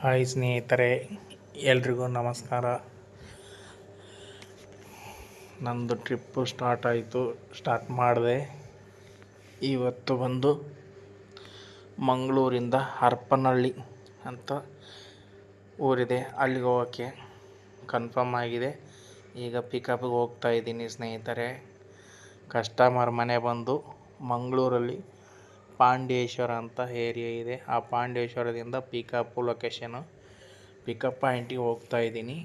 Hi ಸ್ನೇಹಿತರೆ, ಎಲ್ರಿಗೂ ನಮಸ್ಕಾರ. ನಂದು ಟ್ರಿಪ್ಪು ಸ್ಟಾರ್ಟ್ ಆಯಿತು ಸ್ಟಾರ್ಟ್ ಮಾಡಿದೆ. ಇವತ್ತು ಬಂದು ಮಂಗಳೂರಿಂದ ಹರಪನಹಳ್ಳಿ ಅಂತ ಊರಿದೆ. ಅಲ್ಲಿಗೆ ಹೋಗೋಕ್ಕೆ ಕನ್ಫರ್ಮ್ ಆಗಿದೆ. ಈಗ ಪಿಕಪ್ಗೆ ಹೋಗ್ತಾ ಇದ್ದೀನಿ ಸ್ನೇಹಿತರೆ. ಕಸ್ಟಮರ್ ಮನೆ ಬಂದು ಮಂಗಳೂರಲ್ಲಿ ಪಾಂಡೇಶ್ವರ ಅಂತ ಏರಿಯಾ ಇದೆ. ಆ ಪಾಂಡೇಶ್ವರದಿಂದ ಪಿಕಪ್ ಲೊಕೇಶನು ಪಿಕಪ್ ಪಾಯಿಂಟಿಗೆ ಹೋಗ್ತಾ ಇದ್ದೀನಿ.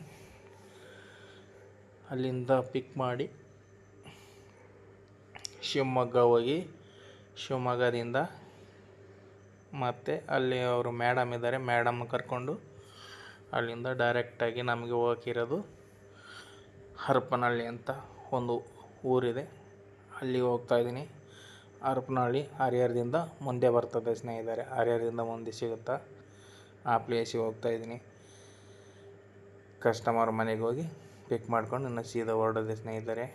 ಅಲ್ಲಿಂದ ಪಿಕ್ ಮಾಡಿ ಶಿವಮೊಗ್ಗ ಹೋಗಿ ಶಿವಮೊಗ್ಗದಿಂದ ಮತ್ತು ಅಲ್ಲಿ ಅವರು ಮೇಡಮ್ ಇದ್ದಾರೆ. ಮೇಡಮ್ ಕರ್ಕೊಂಡು ಅಲ್ಲಿಂದ ಡೈರೆಕ್ಟಾಗಿ ನಮಗೆ ಹೋಗಿರೋದು ಹರಪನಹಳ್ಳಿ ಅಂತ ಒಂದು ಊರಿದೆ. ಅಲ್ಲಿಗೆ ಹೋಗ್ತಾ ಇದ್ದೀನಿ. ಹರಪನಹಳ್ಳಿ ಹರಿಹರದಿಂದ ಮುಂದೆ ಬರ್ತದೆ ಸ್ನೇಹಿತರೆ. ಹರಿಹರದಿಂದ ಮುಂದೆ ಸಿಗುತ್ತಾ ಆ ಪ್ಲೇಸಿಗೆ ಹೋಗ್ತಾ ಇದ್ದೀನಿ. ಕಸ್ಟಮರ್ ಮನೆಗೆ ಹೋಗಿ ಪಿಕ್ ಮಾಡ್ಕೊಂಡು ನನ್ನ ಸೀದಾ ಹೊರಡೋದೆ ಸ್ನೇಹಿತರೆ.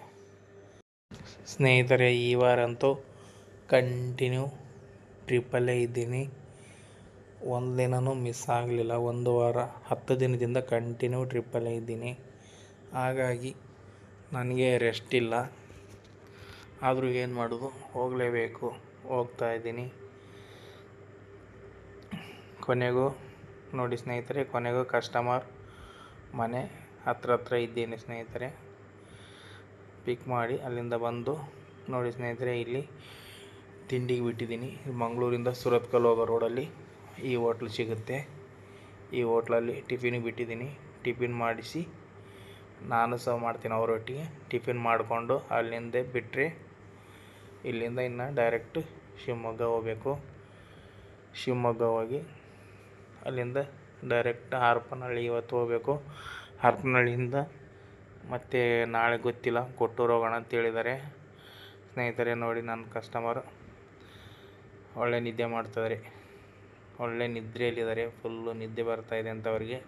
ಸ್ನೇಹಿತರೆ, ಈ ವಾರ ಅಂತೂ ಕಂಟಿನ್ಯೂ ಟ್ರಿಪ್ಪಲ್ಲೇ ಇದ್ದೀನಿ. ಒಂದು ದಿನವೂ ಮಿಸ್ ಆಗಲಿಲ್ಲ. ಒಂದು ವಾರ, ಹತ್ತು ದಿನದಿಂದ ಕಂಟಿನ್ಯೂ ಟ್ರಿಪ್ಪಲ್ಲೇ ಇದ್ದೀನಿ. ಹಾಗಾಗಿ, ನನಗೆ ರೆಸ್ಟ್ ಇಲ್ಲ. ಆದರೂ ಏನು ಮಾಡೋದು? ಹೋಗಲೇಬೇಕು. ಹೋಗ್ತಾ ಇದ್ದೀನಿ. ಕೊನೆಗೂ, ನೋಡಿ ಸ್ನೇಹಿತರೆ, ಕೊನೆಗೂ ಕಸ್ಟಮರ್ ಮನೆ ಹತ್ರ ಹತ್ರ ಇದ್ದೀನಿ ಸ್ನೇಹಿತರೆ. ಪಿಕ್ ಮಾಡಿ ಅಲ್ಲಿಂದ ಬಂದು, ನೋಡಿ ಸ್ನೇಹಿತರೆ, ಇಲ್ಲಿ ತಿಂಡಿಗೆ ಬಿಟ್ಟಿದ್ದೀನಿ. ಮಂಗಳೂರಿಂದ ಸುರತ್ಕಲ್ ಹೋಗೋ ರೋಡಲ್ಲಿ ಈ ಹೋಟ್ಲ್ ಸಿಗುತ್ತೆ. ಈ ಹೋಟ್ಲಲ್ಲಿ ಟಿಫಿನಿಗೆ ಬಿಟ್ಟಿದ್ದೀನಿ. ಟಿಫಿನ್ ಮಾಡಿಸಿ, ನಾನು ಸಹ ಮಾಡ್ತೀನಿ ಅವರೊಟ್ಟಿಗೆ. ಟಿಫಿನ್ ಮಾಡಿಕೊಂಡು ಅಲ್ಲಿಂದ ಬಿಟ್ಟರೆ ಇಲ್ಲಿಂದ ಇನ್ನು ಡೈರೆಕ್ಟ್ ಶಿವಮೊಗ್ಗ ಹೋಗಬೇಕು. ಶಿವಮೊಗ್ಗ ಹೋಗಿ ಅಲ್ಲಿಂದ ಡೈರೆಕ್ಟ್ ಹರಪನಹಳ್ಳಿ ಇವತ್ತು ಹೋಗಬೇಕು. ಹರಪನಹಳ್ಳಿಯಿಂದ ಮತ್ತು ನಾಳೆ ಗೊತ್ತಿಲ್ಲ, ಕೊಟ್ಟೂರು ಹೋಗೋಣ ಅಂತ ಹೇಳಿದ್ದಾರೆ ಸ್ನೇಹಿತರೆ ನೋಡಿ ನನ್ನ ಕಸ್ಟಮರ್ ಒಳ್ಳೆ ನಿದ್ದೆ ಮಾಡ್ತಿದ್ದಾರೆ ಒಳ್ಳೆ ನಿದ್ರೆಯಲ್ಲಿದ್ದಾರೆ ಫುಲ್ಲು ನಿದ್ದೆ ಬರ್ತಾಯಿದೆ ಅಂತ ಅವರಿಗೆ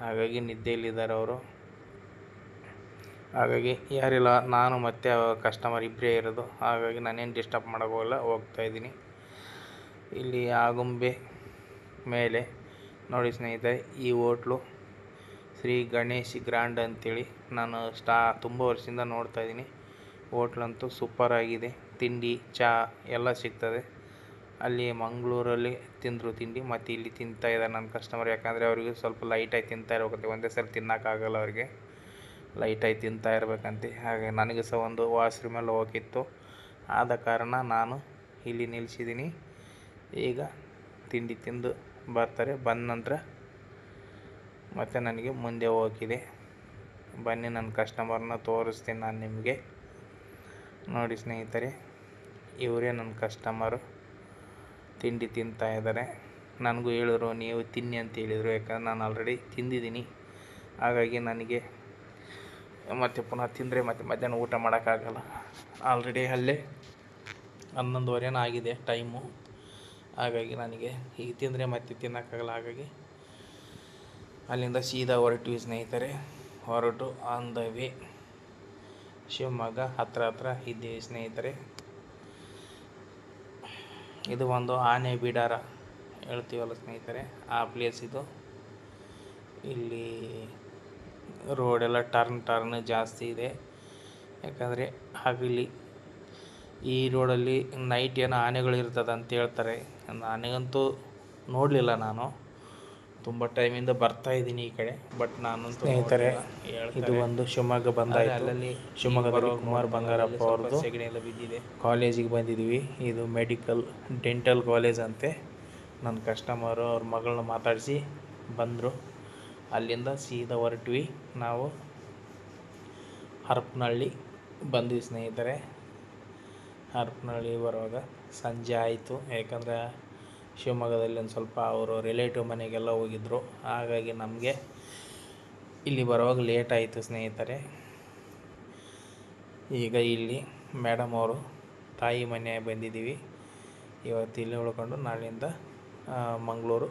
ಹಾಗಾಗಿ ನಿದ್ದೆಯಲ್ಲಿದ್ದಾರೆ ಅವರು. ಹಾಗಾಗಿ ಯಾರಿಲ್ಲ, ನಾನು ಮತ್ತು ಕಸ್ಟಮರ್ ಇಬ್ಬರೇ ಇರೋದು. ಹಾಗಾಗಿ ನಾನೇನು ಡಿಸ್ಟರ್ಬ್ ಮಾಡೋಕ್ಕೋಗಲ್ಲ, ಹೋಗ್ತಾ ಇದ್ದೀನಿ. ಇಲ್ಲಿ ಆಗುಂಬೆ ಮೇಲೆ ನೋಡಿ ಸ್ನೇಹಿತರೆ, ಈ ಹೋಟ್ಲು ಶ್ರೀ ಗಣೇಶ್ ಗ್ರ್ಯಾಂಡ್ ಅಂತೇಳಿ ನಾನು ಸ್ಟಾ, ತುಂಬ ವರ್ಷದಿಂದ ನೋಡ್ತಾ ಇದ್ದೀನಿ. ಹೋಟ್ಲಂತೂ ಸೂಪರಾಗಿದೆ ತಿಂಡಿ ಚಹಾ ಎಲ್ಲ ಸಿಗ್ತದೆ. ಅಲ್ಲಿ ಮಂಗಳೂರಲ್ಲಿ ತಿಂದರು ತಿಂಡಿ, ಮತ್ತು ಇಲ್ಲಿ ತಿಂತಾ ಇದ್ದಾರೆ ನನ್ನ ಕಸ್ಟಮರ್ ಯಾಕಂದರೆ ಅವರಿಗೆ ಸ್ವಲ್ಪ ಲೈಟಾಗಿ ತಿಂತಾ ಇರಬೇಕಂತೆ. ಒಂದೇ ಸಲ ತಿನ್ನೋಕ್ಕಾಗಲ್ಲ ಅವರಿಗೆ. ಲೈಟಾಗಿ ತಿಂತಾ ಇರಬೇಕಂತೆ. ಹಾಗೆ ನನಗೆ ಸಹ ಒಂದು ವಾಶ್ರೂಮಲ್ಲಿ ಹೋಗಿತ್ತು. ಆದ ಕಾರಣ ನಾನು ಇಲ್ಲಿ ನಿಲ್ಲಿಸಿದ್ದೀನಿ ಈಗ ತಿಂಡಿ ತಿಂದು ಬರ್ತಾರೆ. ಬಂದ ನಂತರ ಮತ್ತು ನನಗೆ ಮುಂದೆ ಹೋಗಿದೆ. ಬನ್ನಿ, ನನ್ನ ಕಸ್ಟಮರ್ನ ತೋರಿಸ್ತೀನಿ ನಾನು ನಿಮಗೆ. ನೋಡಿ ಸ್ನೇಹಿತರೆ, ಇವರೇ ನನ್ನ ಕಸ್ಟಮರು ತಿಂಡಿ ತಿಂತಾ ಇದ್ದಾರೆ. ನನಗೂ ಹೇಳಿದ್ರು, ನೀವು ತಿನ್ನಿ ಅಂತ ಹೇಳಿದರು. ಯಾಕಂದ್ರೆ ನಾನು ಆಲ್ರೆಡಿ ತಿಂದಿದ್ದೀನಿ. ಹಾಗಾಗಿ ನನಗೆ ಮತ್ತು ಪುನಃ ತಿಂದರೆ ಮತ್ತೆ ಮಧ್ಯಾಹ್ನ ಊಟ ಮಾಡೋಕ್ಕಾಗಲ್ಲ. ಆಲ್ರೆಡಿ ಅಲ್ಲೇ ಹನ್ನೊಂದುವರೆನೂ ಆಗಿದೆ ಟೈಮು. ಹಾಗಾಗಿ ನನಗೆ ಈಗ ತಿಂದರೆ ಮತ್ತೆ ತಿನ್ನೋಕ್ಕಾಗಲ್ಲ. ಹಾಗಾಗಿ ಅಲ್ಲಿಂದ ಸೀದಾ ಹೊರಟು ಸ್ನೇಹಿತರೆ. ಹೊರಟು ಆನ್ ದ ವೇ ಶಿವಮೊಗ್ಗ ಹತ್ರ ಹತ್ರ ಇದ್ದೀವಿ ಸ್ನೇಹಿತರೆ. ಇದು ಒಂದು ಆನೆ ಬಿಡಾರ. ಹೇಳ್ತೀವಲ್ಲ ಸ್ನೇಹಿತರೆ, ಆ ಪ್ಲೇಸ್ ಇದು. ಇಲ್ಲಿ ರೋಡೆಲ್ಲ ಟರ್ನ್ ಟರ್ನ್ ಜಾಸ್ತಿ ಇದೆ. ಯಾಕಂದರೆ ಹಗಲಿ ಈ ರೋಡಲ್ಲಿ ನೈಟ್ ಏನೋ ಆನೆಗಳು ಇರ್ತದೆ ಅಂತ ಹೇಳ್ತಾರೆ. ಆನೆಗಂತೂ ನೋಡಲಿಲ್ಲ ನಾನು. ತುಂಬ ಟೈಮಿಂದ ಬರ್ತಾ ಇದ್ದೀನಿ ಈ ಕಡೆ ಬಟ್ ನಾನು ಸ್ನೇಹಿತರೆ ಇದು ಒಂದು ಶಿವಮೊಗ್ಗ ಬಂದಾಯಿತು ಅಲ್ಲಲ್ಲಿ ಶಿವಮೊಗ್ಗದಲ್ಲಿ ಕುಮಾರ್ ಬಂಗಾರಪ್ಪ ಅವ್ರದ್ದು ಬಿದ್ದಿದೆ. ಕಾಲೇಜಿಗೆ ಬಂದಿದ್ದೀವಿ ಇದು ಮೆಡಿಕಲ್ ಡೆಂಟಲ್ ಕಾಲೇಜ್ ಅಂತೆ. ನನ್ನ ಕಸ್ಟಮರು ಅವ್ರ ಮಗಳನ್ನ ಮಾತಾಡಿಸಿ ಬಂದರು. ಅಲ್ಲಿಂದ ಸೀದಾ ಹೊರಟ್ವಿ. ನಾವು ಹರಪನಹಳ್ಳಿ ಬಂದ್ವಿ ಸ್ನೇಹಿತರೆ. ಹರಪನಹಳ್ಳಿ ಬರುವಾಗ ಸಂಜೆ ಆಯಿತು. ಯಾಕಂದರೆ ಶಿವಮೊಗ್ಗದಲ್ಲಿ ಒಂದು ಸ್ವಲ್ಪ ಅವರು ರಿಲೇಟಿವ್ ಮನೆಗೆಲ್ಲ ಹೋಗಿದ್ದರು ಹಾಗಾಗಿ ನಮಗೆ ಇಲ್ಲಿ ಬರುವಾಗ ಲೇಟ್ ಆಯಿತು ಸ್ನೇಹಿತರೆ. ಈಗ ಇಲ್ಲಿ ಮೇಡಮ್ ಅವರು, ತಾಯಿ ಮನೆ ಬಂದಿದ್ದೀವಿ. ಇವತ್ತು ಇಲ್ಲಿ ಉಳ್ಕೊಂಡು ನಾಳೆಯಿಂದ ಮಂಗಳೂರು